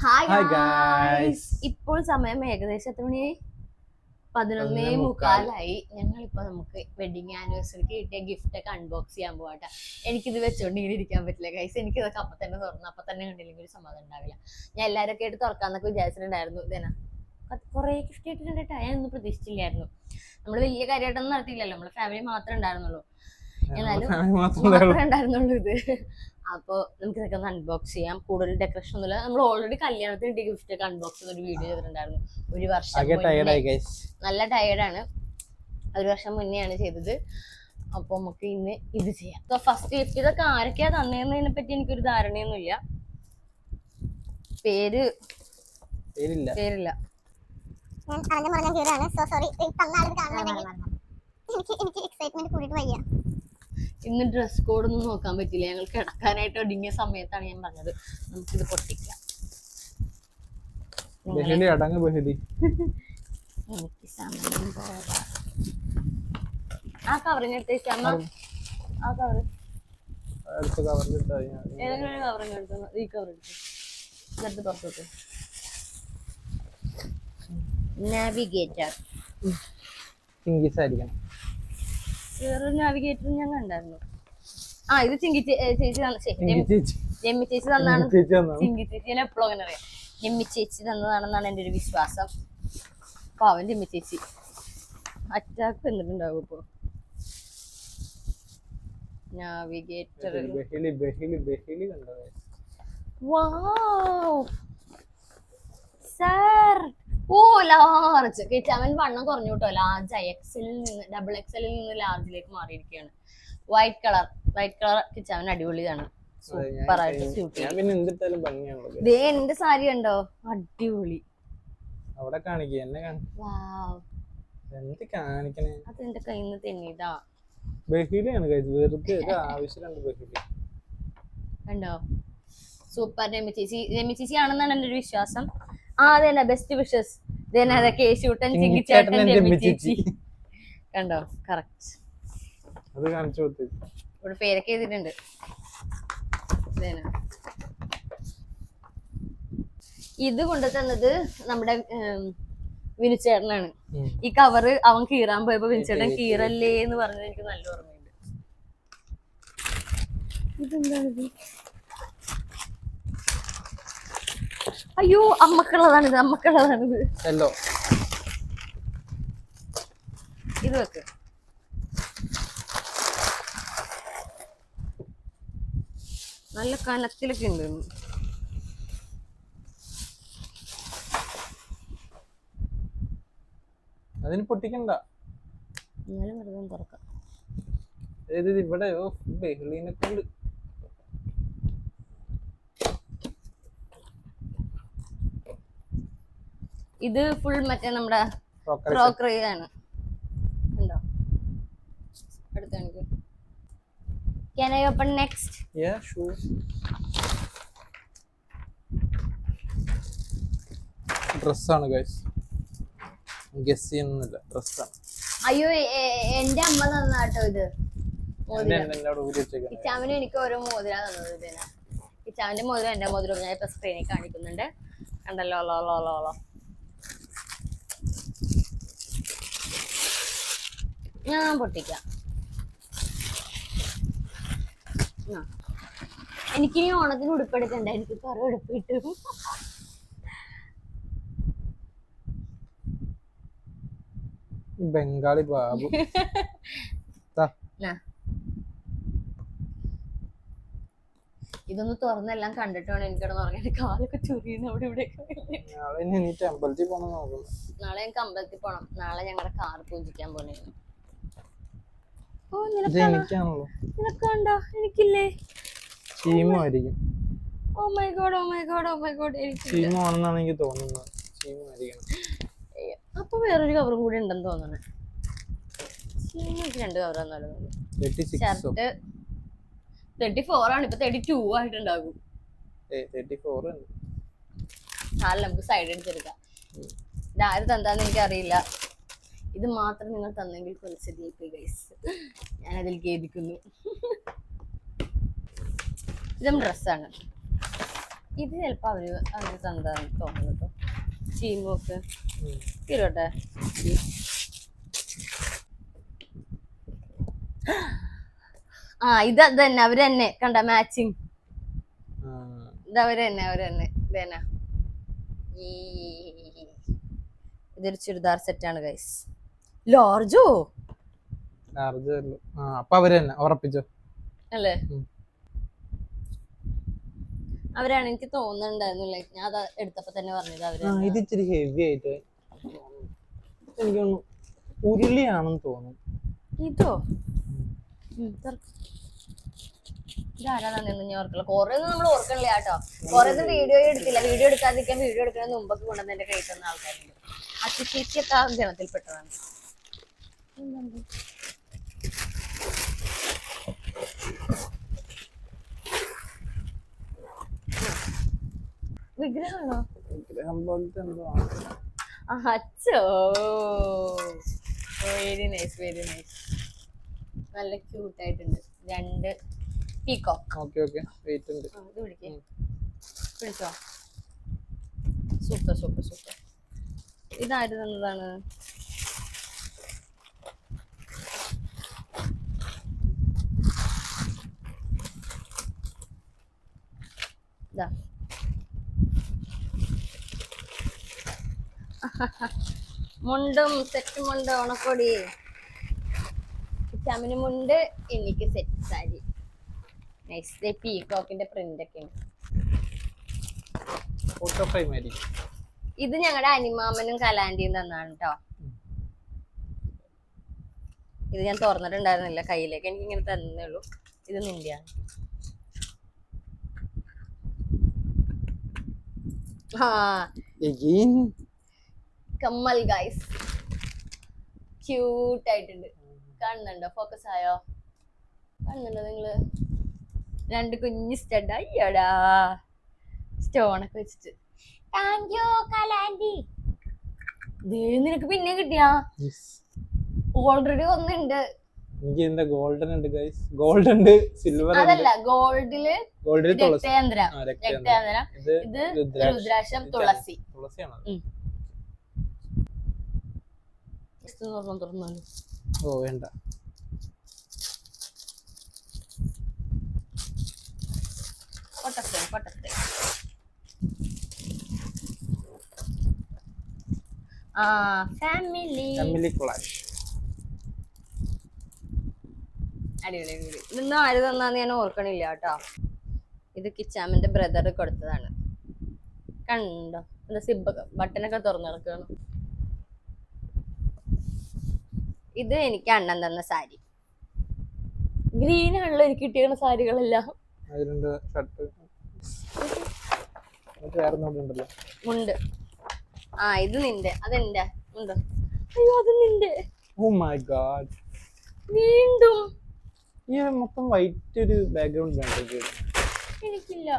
Hi guys ഇപ്പോൾ സമയം ഏകദേശം എത്ര മണി? പതിനൊന്നേ. മുക്കാലായി. ഞങ്ങളിപ്പോ നമുക്ക് വെഡിങ് ആനിവേഴ്സറിക്ക് കിട്ടിയ ഗിഫ്റ്റ് ഒക്കെ അൺബോക്സ് ചെയ്യാൻ പോകട്ടെ എനിക്കിത് വെച്ചോണ്ട് ഇങ്ങനെ ഇരിക്കാൻ പറ്റില്ല ഗൈസ് എനിക്ക് ഇതൊക്കെ അപ്പൊ തന്നെ തുറന്നു അപ്പൊ തന്നെ കണ്ടില്ലെങ്കിൽ ഒരു സമാധാനം ഉണ്ടാവില്ല. ഞാൻ എല്ലാവരൊക്കെ ആയിട്ട് തുറക്കാന്നൊക്കെ വിചാരിച്ചിട്ടുണ്ടായിരുന്നു ഇതന്നെ കുറെ ഗിഫ്റ്റ് കിട്ടിയിട്ടുണ്ടായിട്ടാ ഞാൻ ഒന്നും പ്രതീക്ഷിച്ചില്ലായിരുന്നു. നമ്മൾ വലിയ കാര്യമായിട്ടൊന്നും നടത്തിയില്ലല്ലോ. നമ്മളെ ഫാമിലി മാത്രമേ ഉണ്ടായിരുന്നുള്ളൂ. ഉണ്ടായിരുന്നുള്ളൂ ഇത്. അപ്പൊ നമുക്ക് ഇതൊക്കെ ഒന്ന് അൺബോക്സ് ചെയ്യാം. കൂടുതൽ ഡെക്കറേഷൻ ഒന്നുമില്ല. നമ്മൾ ഓൾറെഡി കല്യാണത്തിന് ഗിഫ്റ്റ് ഒക്കെ അൺബോക്സ് ചെയ്ത ഒരു വീഡിയോ ചെയ്തിട്ടുണ്ടായിരുന്നു. ഒരു വർഷം. നല്ല ടയേർഡാണ് ഒരു വർഷം മുന്നെയാണ് ചെയ്തത്. അപ്പൊ നമുക്ക് ഇന്ന് ഇത് ചെയ്യാം. അപ്പൊ ഫസ്റ്റ് ഗിഫ്റ്റ് ഇതൊക്കെ ആരൊക്കെയാ തന്നേന്നതിനെ പറ്റി എനിക്കൊരു ധാരണയൊന്നുമില്ല. പേര് പേരില്ല. പേരില്ല. സോ സോറി എനിക്ക് എനിക്ക് എക്സൈറ്റ്മെന്റ് കൂടിയിട്ട് വയ്യ. ഇന്ന് ഡ്രസ് കോഡ് ഒന്നും നോക്കാൻ പറ്റില്ല ഞങ്ങൾ കിടക്കാനായിട്ട് ഒടുങ്ങിയ സമയത്താണ് ഞാൻ പറഞ്ഞത്. നമുക്കിത് പൊട്ടിക്കാം. എനിക്ക് സമയം പോരാ. ആ കവറിങ് എടുത്തേക്ക് അമ്മ. ആ കവർ അടുത്ത കവറിലിട്ടാ ഏതെങ്കിലും ഒരു കവറിങ് എടുത്തു. ഈ കവർ എടുത്തു. എന്നിട്ട് പുറത്തോട്ട്. നാവിഗേറ്റർ ആയിരിക്കണം വേറൊരു നാവിഗേറ്റർ ഞാൻ കണ്ടായിരുന്നു. ആ ഇത് ചിങ്കി ചേച്ചി ജെമ്മി- ചേച്ചി. തന്നാണ് ചിങ്കി ചേച്ചി തന്നതാണ്. ചിങ്കി ചേച്ചി ഞാൻ എപ്പോഴും അങ്ങനെ അറിയാം. ജമ്മി ചേച്ചി തന്നതാണെന്നാണ് എന്റെ ഒരു വിശ്വാസം. പാവൻ ജമ്മി ചേച്ചി. അറ്റാക്ക് വന്നിട്ടുണ്ടാവും ഇപ്പോ. നാവിഗേറ്റർ വാവ് സർ ഓ ലാർജ് കിച്ചാമൻ വണ്ണം കുറഞ്ഞു കേട്ടോ. ലാർജ് ആയി. എക്സലിൽ നിന്ന് ഡബിൾ എക്സലിൽ നിന്ന് ലാർജിലേക്ക് മാറിയിരിക്കുകയാണ്. വൈറ്റ് കളർ വൈറ്റ് കളർ കിച്ചാമൻ അടിപൊളിയാണ്. സൂപ്പർ ആയിട്ട് സ്യൂട്ട് ദേ എന്റെ സാരി ഉണ്ടോ അടിപൊളി. അവിടെ കാണിക്കുക എന്നെ എന്ത് കാണിക്കണേ? കയ്യിൽ നിന്ന് തെന്നിയതാ. ബഹുലിയാണ് കഴിച്ചത് വെറുതെ ഒരു ആവശ്യമുണ്ട് ബഹുലി കണ്ടോ? സൂപ്പർ രമി ചേച്ചി. രമി ചേച്ചി ആണെന്നാണ് എന്റെ ഒരു വിശ്വാസം. ആ അതന്നെ ബെസ്റ്റ് വിഷസ് ഇതന്നെ ചിങ്കിച്ചേട്ടൻ. കണ്ടോ? കറക്റ്റ് അത് കാണിച്ചു കൊടുത്തു. ഇവിടെ പേരൊക്കെ എഴുതിയിട്ടുണ്ട്. ഇതന്നെ. ഇത് കൊണ്ടു തന്നത് നമ്മുടെ വിനുചേട്ടനാണ് വിനുച്ചേട്ടനാണ് ഈ കവറ് അവൻ കീറാൻ പോയപ്പോ വിനുച്ചേട്ടൻ കീറല്ലേ എന്ന് പറഞ്ഞത് എനിക്ക് നല്ല ഓർമ്മയുണ്ട്. ഇതെന്താണിത് അയ്യോ അമ്മക്കുള്ളതാണിത് അമ്മക്കുള്ളതാണിത്. എല്ലോ ഇത് വെക്ക്. നല്ല കനത്തിലൊക്കെ ഉണ്ട്. അതിന് പൊട്ടിക്കണ്ട. എന്നാലും വെറുതെ തുറക്കാം. ഇത് ഇവിടെ ഓ ബഹുലിനെ ഇത് ഫുൾ മറ്റേ നമ്മുടെ ക്രോക്കറി ആണ്. ഉണ്ടോ അടുത്ത കാണിക്ക്. Can I open next Yeah, sure. ഡ്രസ്സാണ് ഗൈസ് ഗസ് ചെയ്യുന്നില്ല ഡ്രസ്സാണ് അയ്യോ എന്റെ അമ്മ തന്നാട്ടോ ഇത്. കിച്ചാമിന് എനിക്ക് ഓരോ മോതിര തന്നത് ഇതിനാ. ഇച്ചാമിന്റെ മോതിരം എന്റെ മോതിരം ഞാൻ ഇപ്പൊ സ്ക്രീനിൽ കാണിക്കുന്നുണ്ട്. കണ്ടല്ലോ ലോ ലോ. ഞാൻ പൊട്ടിക്കാം. എനിക്ക് എനിക്കിനി ഓണത്തിന് ഉടുപ്പെടുക്കണ്ട? എനിക്ക് കുറെ ഉടുപ്പ് കിട്ടും ബംഗാളി ബാബു. ഇതൊന്ന് തുറന്നെല്ലാം കണ്ടിട്ട് വേണം എനിക്ക് കിടന്ന് ഉറങ്ങാൻ. കാലൊക്കെ ചൊറിയുന്നു അവിടെ ഇവിടെ നാളെ നീറ്റ് അമ്പലത്തിൽ പോകണം നാളെ ഞങ്ങൾക്ക് അമ്പലത്തിൽ പോണം. നാളെ ഞങ്ങളുടെ കാർ പൂജിക്കാൻ പോണേ ഓ ഇത് നിനക്കാണോ എനിക്കാണല്ലോ നിനക്കുണ്ടോ എനിക്കില്ലേ? ചീമായിരിക്കും ഓ my God oh my God oh my God എനിക്ക് ചീമാണെന്നാണ് എനിക്ക് തോന്നുന്നത്. ചീമായിരിക്കണം അപ്പൊ വേറൊരു കവറും കൂടി ഉണ്ടെന്ന് തോന്നണേ രണ്ട് കവർ തേർട്ടി സിക്സോ ഷർട്ട് തേർട്ടി ഫോർ ആണ്. ഇപ്പൊ തേർട്ടി ടു ആയിട്ടുണ്ടാകും നമുക്ക് സൈഡ് ഇത് ആര് തന്താന്ന് എനിക്ക് അറിയില്ല ഇത് മാത്രം നിങ്ങൾ തന്നെങ്കിൽ കുറച്ച് ഗൈസ് ഞാൻ അതിൽ ഖേദിക്കുന്നു. ഇതും ഡ്രസ്സാണ്. ഇത് ചിലപ്പോ അവർ അവർ തന്നതാണ് തോന്നുന്നു കേട്ടോ ചീമൊക്കെ. ആ ഇത് അത് തന്നെ അവർ തന്നെ കണ്ട മാച്ചിങ് ഇതവര് തന്നെ അവർ തന്നെ ഇത് തന്നെ ഈ ഇതൊരു ചുരിദാർ സെറ്റാണ് ഗൈസ് ലോർജോ അല്ല. ആ അപ്പൊ അവർ തന്നെ ഉറപ്പിച്ചോ? അല്ലേ. അവരാണ് എനിക്ക് തോന്നുന്നുണ്ടായിരുന്നു ലൈക്ക് ഞാൻ അത് എടുത്തപ്പോ തന്നെ പറഞ്ഞത് അവർ ആ ഇത് ഇച്ചിരി ഹെവി ആയിട്ട് എനിക്ക് തോന്നുന്നു ഉരുളിയാണെന്ന് തോന്നുന്നു. ഇതോ? ഇതാരാന്നു ഞാൻ ഓർക്കില്ല കൊറേ ഒന്നും നമ്മൾ ഓർക്കണില്ല കേട്ടോ. കൊറേ ഒന്നും വീഡിയോ എടുത്തില്ല. വീഡിയോ എടുക്കാതിരിക്കാൻ വീഡിയോ എടുക്കുന്ന മുമ്പൊക്കെ കൊണ്ടുവന്ന് എന്റെ കൈ തന്ന ആൾക്കാരുണ്ട്. ചേച്ചിയൊക്കെ ആ ഗണത്തിൽപ്പെട്ടതാണ്? വിഗ്രഹമാണോ വിഗ്രഹം പോലത്തെ എന്തോ അച്ഛോ വെരി നൈസ് വെരി നൈസ് നല്ല ക്യൂട്ട് ആയിട്ടുണ്ട്. രണ്ട് പീകോക്ക് ഓക്കെ ഓക്കെ വെയിറ്റ് ഉണ്ട്. ഇത് പിടിക്കേ. വിളിച്ചോ സൂപ്പർ സൂപ്പർ സൂപ്പർ. ഇതാര് തന്നതാണ്? ഇതാ. മുണ്ടും സെറ്റ് മുണ്ട് ഓണക്കോടി ചമിന് മുണ്ട് എനിക്ക് സെറ്റ് സാരി. നൈസ് പീകോക്കിന്റെ പ്രിന്റ് ഒക്കെ ഉണ്ട്. ഇത് ഞങ്ങളുടെ അനിമാമനും കലാന്റിയും തന്നാണ് കേട്ടോ ഇത് ഞാൻ തുറന്നിട്ടുണ്ടായിരുന്നില്ല കയ്യിലേക്ക്. എനിക്ക് ഇങ്ങനെ തന്നേ ഉള്ളൂ ഇത് നിന്റെയാണ്. ആ എഗെയിൻ. കമ്മൽ ഗൈസ് ക്യൂട്ട് ആയിട്ടുണ്ട്. കാണുന്നുണ്ടോ ഫോക്കസ് ആയോ? കാണുന്നുണ്ടോ നിങ്ങൾ? രണ്ട് കുഞ്ഞു സ്റ്റഡ് അയ്യടാ സ്റ്റോണൊക്കെ വെച്ചിട്ട്. താങ്ക് യു കലാൻഡി നിനക്ക് പിന്നെ കിട്ടിയാ? ഓൾറെഡി ഒന്നുണ്ട് എനിക്ക് ഇതിന്റെ ഗോൾഡൻ ഉണ്ട് ഗൈസ് ഗോൾഡ് ഉണ്ട് സിൽവർ അതല്ല ഗോൾഡിൽ ഗോൾഡിൽ തുളസി. രക്തേന്ദ്ര ഇത് രുദ്രാക്ഷം. തുളസി. തുളസിയാണോ ഓ വേണ്ട. പൊട്ടത്തെ പൊട്ടത്തെ. ആ ഫാമിലി ഫാമിലി ക്ലാഷ് അടിപൊളി അടിപൊളി ഇതൊന്നും ആര് തന്നാന്ന് ഞാൻ ഓർക്കണില്ല കേട്ടോ. ഇത് കിച്ചാമിന്റെ ബ്രദർ കൊടുത്തതാണ്. കണ്ടോ? എന്താ സിബ് ബട്ടനൊക്കെ തുറന്നു കിടക്കുകയാണ് ഇത് എനിക്ക് അണ്ണൻ തന്ന സാരി. ഗ്രീൻ ആണല്ലോ എനിക്ക് കിട്ടിയ സാരികളെല്ലാം. ഉണ്ട്. ആ ഇത് നിന്റെ. അതെന്റെ ഉണ്ടോ? അയ്യോ അത് നിന്റെ. ഗാഡ് വീണ്ടും. ഈ മൊത്തം വൈറ്റ് ഒരു ബാക്ക്ഗ്രൗണ്ട് വേണ്ട എനിക്കില്ല.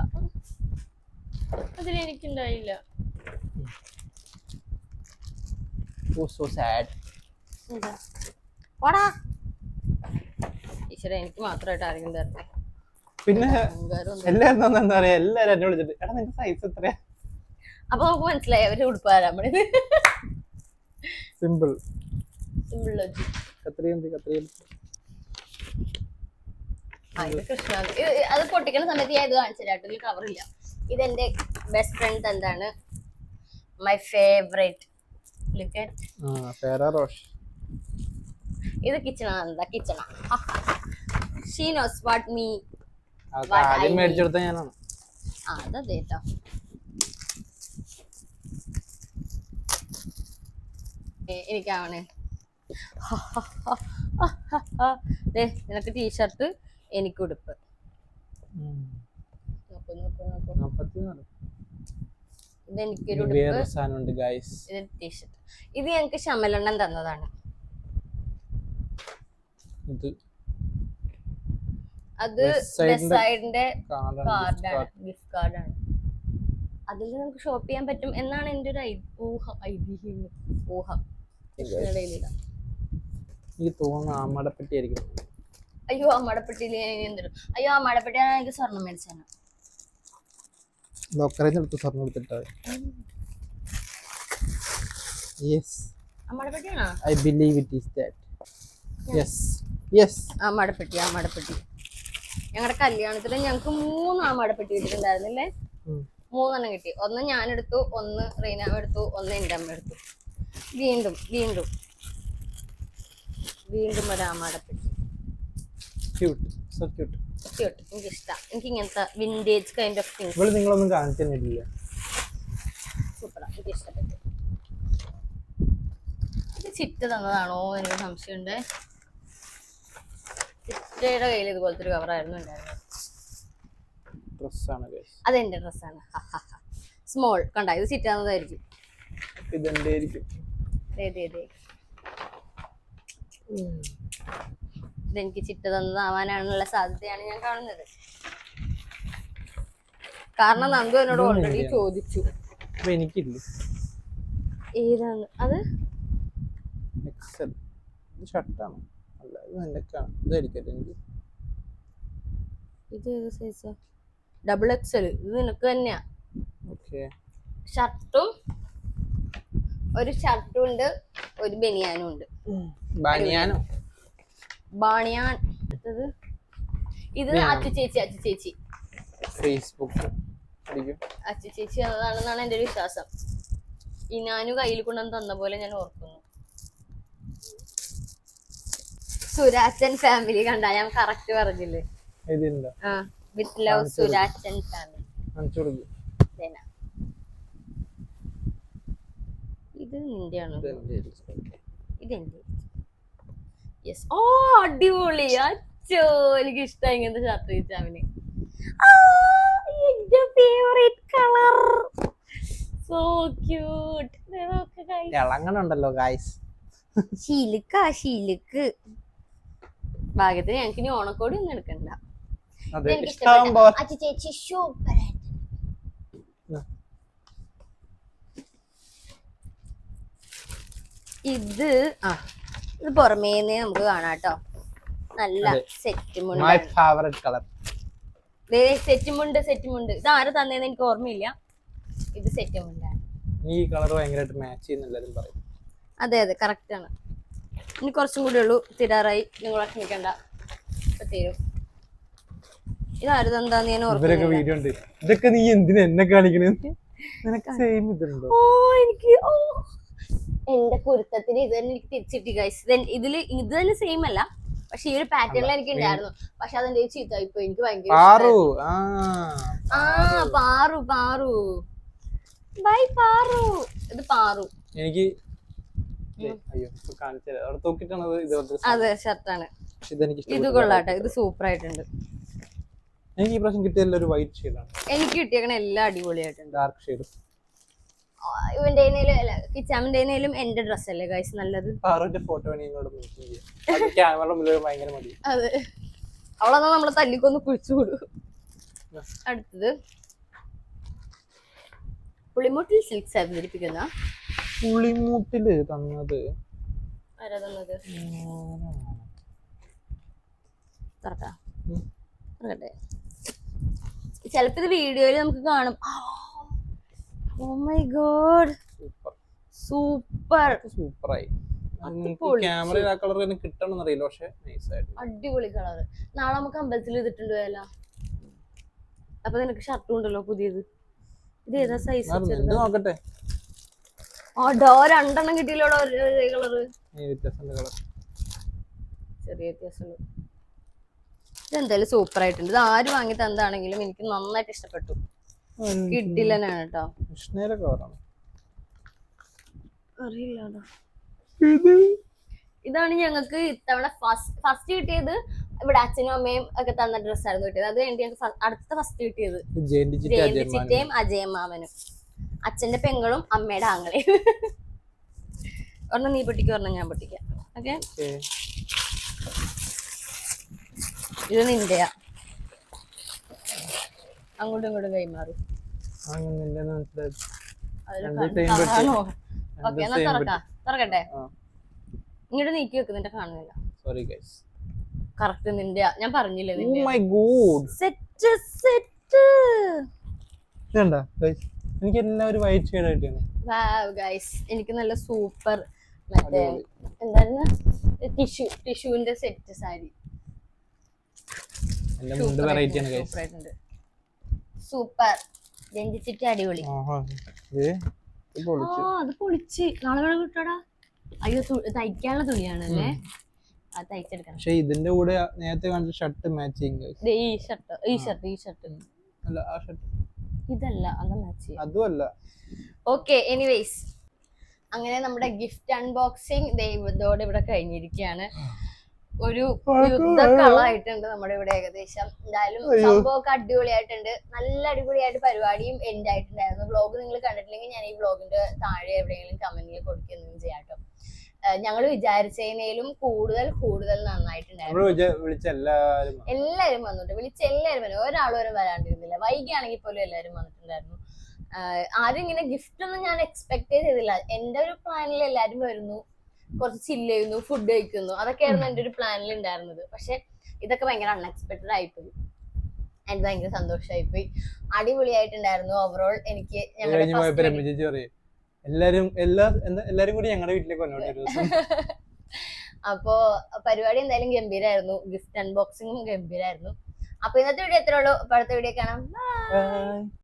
അതിലെനിക്കുണ്ടായില്ല. ഓ സോ സാഡ് ഓടാ ഈശ്വര എനിക്ക് മാത്രമായിട്ട് ആരെങ്കിലും തരട്ടെ പിന്നെ എല്ലാരും എന്താ പറയാ എല്ലാരും എന്നെ വിളിച്ചിട്ട് എടാ നിന്റെ സൈസ് എത്രയാ? അപ്പൊ നമുക്ക് മനസ്സിലായി അവർ ഉടുപ്പാരാ സിമ്പിൾ സിമ്പിൾ ലോജി കത്രിയും കത്രിയും ആ ഇത് കൃഷ്ണ അത് പൊട്ടിക്കുന്ന സമയത്ത് ഞാൻ ഇത് കാണിച്ചില്ല ഇതിൽ കവറില്ല ഇതെന്റെ ബെസ്റ്റ് ഫ്രണ്ട് എന്താണ് മൈ ഫേവറേറ്റ് ലുക്ക്. റോഷ്. ഇത് കിച്ചണ എന്താ കിച്ചണ ഷീ നോസ് വാട്ട് മീ ആദ്യം. മേടിച്ചെടുത്ത ഞാനാണ്. അതതെ കേട്ടോ എനിക്കാവണേ. നിനക്ക് ടീഷർട്ട് എനിക്ക് ഉടുപ്പ്. ടീഷർട്ട് ഇത് ഞങ്ങൾക്ക് ശമലെണ്ണം തന്നതാണ്. അത് സൈഡിന്റെ കാർഡാണ് ഗിഫ്റ്റ് കാർഡാണ് അതിൽ നമുക്ക് ഷോപ്പ് ചെയ്യാൻ പറ്റും എന്നാണ് എന്റെ ഒരു ഊഹം ഐതിഹ്യം. ഊഹം. എനിക്ക് തോന്നുന്നു ആയിരിക്കും. അയ്യോ ആ മടപ്പെട്ടിയിൽ എന്തിടും അയ്യോ ആ മടപ്പെട്ടിയാണ് എനിക്ക് സ്വർണം മേടിച്ചാണ് ലോക്കറിൽ നിന്ന് സ്വർണം എടുത്തിട്ടാ. യെസ് അമ്മയുടെ പെട്ടിയാണോ I believe it is that yes yes ആ മടപ്പെട്ടി ആ മടപ്പെട്ടി. ഞങ്ങളുടെ കല്യാണത്തിന് ഞങ്ങൾക്ക് മൂന്ന് ആ മടപ്പെട്ടി കിട്ടിയിട്ടുണ്ടായിരുന്നില്ലേ? മൂന്നെണ്ണം കിട്ടി. ഒന്ന് ഞാൻ എടുത്തു ഒന്ന് റീനാമ എടുത്തു ഒന്ന് എന്റെ അമ്മ എടുത്തു. വീണ്ടും വീണ്ടും. വീണ്ടും ഒരു മടപ്പെട്ടി. പെട്ടി ക്യൂട്ട് സോ ക്യൂട്ട് ക്യൂട്ട് എനിക്ക് ഇഷ്ടമാണ് എനിക്ക് ഇങ്ങനത്തെ വിന്റേജ് കൈൻഡ് ഓഫ് തിങ്സ് ഇവിടെ നിങ്ങളൊന്നും കാണിച്ചു തന്നിട്ടില്ല സൂപ്പറാണ് എനിക്ക് ഇഷ്ടപ്പെട്ടു ഇത് ചിറ്റ തന്നതാണോ? എനിക്ക് സംശയമുണ്ട്. ചിറ്റയുടെ കയ്യിൽ ഇതുപോലത്തെ ഒരു കവറായിരുന്നു ഉണ്ടായിരുന്നത്. ഡ്രസ്സാണ് അതെന്റെ ഡ്രസ്സാണ്. സ്മോൾ കണ്ട ഇത് ചിറ്റ തന്നതായിരിക്കും. ഇതെന്റെ ആയിരിക്കും. ഇതെനിക്ക് ചിട്ട തന്നതാവാനാണുള്ള സാധ്യതയാണ് ഞാൻ കാണുന്നത്. കാരണം നന്ദു എന്നോട് ഓൾറെഡി ചോദിച്ചു. എനിക്കില്ല. ഏതാണ്? അത്? എക്സൽ ഇത് ഷർട്ടാണ് അല്ല ഇത് നിനക്കാണ്. ഇതായിരിക്കട്ടെ എനിക്ക് ഇത്. ഏത് സൈസാ ഡബിൾ എക്സൽ ഇത് നിനക്ക് തന്നെയാ. ഓക്കെ ഷർട്ടും ഒരു ഷർട്ടും ഉണ്ട് ഒരു ബനിയാനും ഉണ്ട്. ബനിയാനോ? ബാണിയാൻ. അടുത്തത്? ഇത് അച്ചു ചേച്ചി അച്ചു ചേച്ചി. ഫേസ്ബുക്ക് അച്ചു ചേച്ചി എന്നതാണെന്നാണ് എന്റെ ഒരു വിശ്വാസം. ഇനാനു കയ്യിൽ കൊണ്ടുവന്ന് തന്ന പോലെ ഞാൻ ഓർക്കുന്നു. സുരാച്ചൻ ഫാമിലി കണ്ട? ഞാൻ കറക്റ്റ് പറഞ്ഞില്ലേ? ആ വിത്ത് ലവ് സുരാച്ചൻ ഫാമിലി ഇത് നിന്റെയാണോ? ഇതെന്റെ യെസ് ഓ അടിപൊളി. അച്ചോ എനിക്ക് ഇഷ്ടമായി ഇങ്ങനത്തെ ഷർട്ട് ചോദിച്ചാവിന് എന്റെ ഫേവറേറ്റ് കളർ സോ ക്യൂട്ട് ഇളങ്ങണുണ്ടല്ലോ ഗായ്സ് ശീലിക്കാ ശീലിക്ക്. ഭാഗ്യത്തിന് ഞങ്ങൾക്ക് ഇനി ഓണക്കോടി ഒന്നും എടുക്കണ്ട. ചേച്ചി സൂപ്പർ ഇത് ആ ഇത് പുറമേന്ന് നമുക്ക് കാണാം കേട്ടോ നല്ല സെറ്റുമുണ്ട്. സെറ്റ് മുണ്ട് സെറ്റ് മുണ്ട് സെറ്റ് മുണ്ട് ഇത് ആര് തന്നേന്ന് എനിക്ക് ഓർമ്മയില്ല. ഇത് സെറ്റ് മുണ്ടാണ് ഈ കളർ ഭയങ്കരമായിട്ട് മാച്ച് ചെയ്യുന്ന എല്ലാവരും പറയും. അതെ അതെ. കറക്റ്റ് ആണ്. ഇനി കുറച്ചും കൂടി ഉള്ളൂ. തീരാറായി. നിങ്ങൾ വിഷമിക്കണ്ട തീരും. ഇതൊക്കെ നീ എന്തിനാ എന്നെ കാണിക്കണേ? നിനക്ക് സെയിം ഇതുണ്ടോ? ഓ എനിക്ക് ഓ. എന്റെ കുരുത്തത്തിന് ഇത് തന്നെ എനിക്ക് തിരിച്ചിട്ടി ഗൈസ് ഇതിൽ ഇത് തന്നെ സെയിം അല്ല. പക്ഷെ ഈ ഒരു പാറ്റേണിൽ എനിക്ക് ഉണ്ടായിരുന്നു. പക്ഷെ അതെന്റെ ചീത്തായി ഇപ്പൊ എനിക്ക് ഭയങ്കര പാറു. ആ പാറു. പാറു ബൈ പാറു. ഇത് പാറു. എനിക്ക് അത് ഷർട്ടാണ് ഇത്. കൊള്ളാട്ടെ. ഇത് സൂപ്പർ ആയിട്ടുണ്ട് എനിക്ക് ഈ പ്രാവശ്യം കിട്ടിയ ഒരു വൈറ്റ് ഷെയ്ഡാണ് എനിക്ക് കിട്ടിയേക്കണ എല്ലാം അടിപൊളിയായിട്ടുണ്ട്. ഡാർക്ക് ഷെയ്ഡ് ഇവന്റെ അല്ല കിച്ചാമിന്റെ എന്റെ ഡ്രസ് അല്ലേ ഗൈസ് നല്ലത്? ഫോട്ടോ അതെ അവളെന്നാ നമ്മളെ തല്ലിക്കൊന്ന് കുഴിച്ചുകൂടു അടുത്തത്. പുളിമുട്ടിൽ സിൽക്സ് അവതരിപ്പിക്കുന്ന പുളിമൂട്ടിൽ തന്നത്. ആരാ തന്നത്? തുറക്കാം. തുറക്കട്ടെ. ചിലപ്പോ ഇത് വീഡിയോയിൽ നമുക്ക് കാണും. ഓ മൈ ഗോഡ് സൂപ്പർ സൂപ്പറായി അടിപൊളി. ആ കളർ തന്നെ കിട്ടണം എന്നറിയില്ല പക്ഷെ നൈസ് ആയിട്ട് അടിപൊളി കളറ് നാളെ നമുക്ക് അമ്പലത്തിൽ ഇതിട്ടുണ്ട് പോയാലോ അപ്പൊ നിനക്ക് ഷർട്ടും ഉണ്ടല്ലോ പുതിയത്. ഇത് ഏതാ സൈസ് നോക്കട്ടെ. ഓടോ രണ്ടെണ്ണം കിട്ടിയില്ലോടോ ഒരേ കളറ് കളർ ചെറിയ വ്യത്യാസമുള്ളൂ ഇതെന്തായാലും സൂപ്പർ ആയിട്ടുണ്ട്. ഇത് ആര് വാങ്ങി തന്നാണെങ്കിലും എനിക്ക് നന്നായിട്ട് ഇഷ്ടപ്പെട്ടു. കേട്ടോ ഇതാണ് ഞങ്ങൾക്ക് ഇത്തവണ ഫസ്റ്റ് ഫസ്റ്റ് കിട്ടിയത് ഇവിടെ അച്ഛനും അമ്മയും ഒക്കെ തന്ന ഡ്രസ്സായിരുന്നു കിട്ടിയത്. അത് കഴിഞ്ഞ് ഞങ്ങൾക്ക് അടുത്ത ഫസ്റ്റ് കിട്ടിയത് ചിറ്റയും അജയ മാമനും അച്ഛന്റെ പെങ്ങളും അമ്മയുടെ ആങ്ങളെയും. ഒരെണ്ണം നീ പൊട്ടിക്കും ഒരെണ്ണം ഞാൻ പൊട്ടിക്കാം. ഓക്കെ. ഇത് നിന്റെയാ. അങ്ങോട്ടും ഇങ്ങോട്ടും കൈമാറും. തുറക്കട്ടെ. ഇങ്ങോട്ട് നീക്കി വെക്ക് നിന്റെ കാണുന്നില്ല. സോറി ഗൈസ് കറക്റ്റ് നിന്റെ ഞാൻ പറഞ്ഞില്ലേ ഓ നിന്റെ. മൈ ഗോഡ് സെറ്റ് സെറ്റ് ഇതുണ്ട എനിക്ക് എല്ലാം ഒരു വൈറ്റ് ഷെയ്ഡ് ആയിട്ടാണ് ഗൈസ് എനിക്ക് നല്ല സൂപ്പർ മറ്റേ എന്തായിരുന്നു? ടിഷ്യൂ ടിഷ്യൂവിന്റെ സെറ്റ് സാരി. സൂപ്പർ രഞ്ജിച്ചിട്ട് അടിപൊളി. ആ അത് പൊളിച്ച്. നാളെ വേണം കിട്ടോടാ അയ്യോ തയ്ക്കാനുള്ള തുണിയാണല്ലേ? അത് തയ്ച്ചെടുക്കണം. പക്ഷെ ഇതിന്റെ കൂടെ നേരത്തെ കണ്ട ഷർട്ട് മാച്ചിങ് ഈ ഷർട്ട് ഈ ഷർട്ട് ഈ ഷർട്ട്. അല്ല ആ ഷർട്ട്. ഇതല്ല അത് മാച്ച് ചെയ്യാം. അതും അല്ല. ഓക്കെ എനിവേസ് അങ്ങനെ നമ്മുടെ ഗിഫ്റ്റ് അൺബോക്സിംഗ് ദൈവത്തോടെ ഇവിടെ കഴിഞ്ഞിരിക്കുകയാണ്. ഒരു യുദ്ധക്കളായിട്ടുണ്ട് നമ്മുടെ ഇവിടെ ഏകദേശം. എന്തായാലും. സംഭവമൊക്കെ അടിപൊളിയായിട്ടുണ്ട്. നല്ല അടിപൊളിയായിട്ട് പരിപാടിയും എൻഡ് ആയിട്ടുണ്ടായിരുന്നു. വ്ളോഗ് നിങ്ങൾ കണ്ടിട്ടില്ലെങ്കിൽ ഞാൻ ഈ വ്ളോഗിന്റെ താഴെ എവിടെയെങ്കിലും കമന്റിൽ കൊടുക്കുകയും ചെയ്യാട്ടോ. ഞങ്ങൾ വിചാരിച്ചതിനേലും കൂടുതൽ കൂടുതൽ നന്നായിട്ടുണ്ടായിരുന്നു. എല്ലാവരും വിളിച്ച വിളിച്ച എല്ലാവരും വന്നു. ഒരാളും വന്നിട്ട് വിളിച്ച് എല്ലാരും വരും ഒരാൾ വരെ വരാണ്ടിരുന്നില്ല. വൈകിയാണെങ്കിൽ പോലും എല്ലാവരും വന്നിട്ടുണ്ടായിരുന്നു. ആരും ഇങ്ങനെ ഗിഫ്റ്റ് ഒന്നും ഞാൻ എക്സ്പെക്ട് ചെയ്തില്ല. എന്റെ ഒരു പ്ലാനിൽ എല്ലാരും വരുന്നു. കുറച്ച് ചില്ല് ചെയ്യുന്നു ഫുഡ് കഴിക്കുന്നു. അതൊക്കെയായിരുന്നു എന്റെ ഒരു പ്ലാനിൽ ഉണ്ടായിരുന്നത് പക്ഷെ ഇതൊക്കെ ഭയങ്കര അൺഎക്സ്പെക്ടഡ് ആയിപ്പോയി. എനിക്ക് ഭയങ്കര സന്തോഷമായിപ്പോയി അടിപൊളിയായിട്ടുണ്ടായിരുന്നു ഓവറോൾ എനിക്ക് ഞങ്ങളുടെ എല്ലാരും എല്ലാ എല്ലാരും കൂടി ഞങ്ങളുടെ വീട്ടിലേക്ക് വന്നോട്ടെ അപ്പോ പരിപാടി എന്തായാലും ഗംഭീരായിരുന്നു. ഗിഫ്റ്റ് അൺബോക്സിംഗും ഗംഭീരായിരുന്നു. അപ്പൊ ഇന്നത്തെ വീഡിയോ എത്ര ഉള്ളൂ. അടുത്ത വീഡിയോ കാണാം.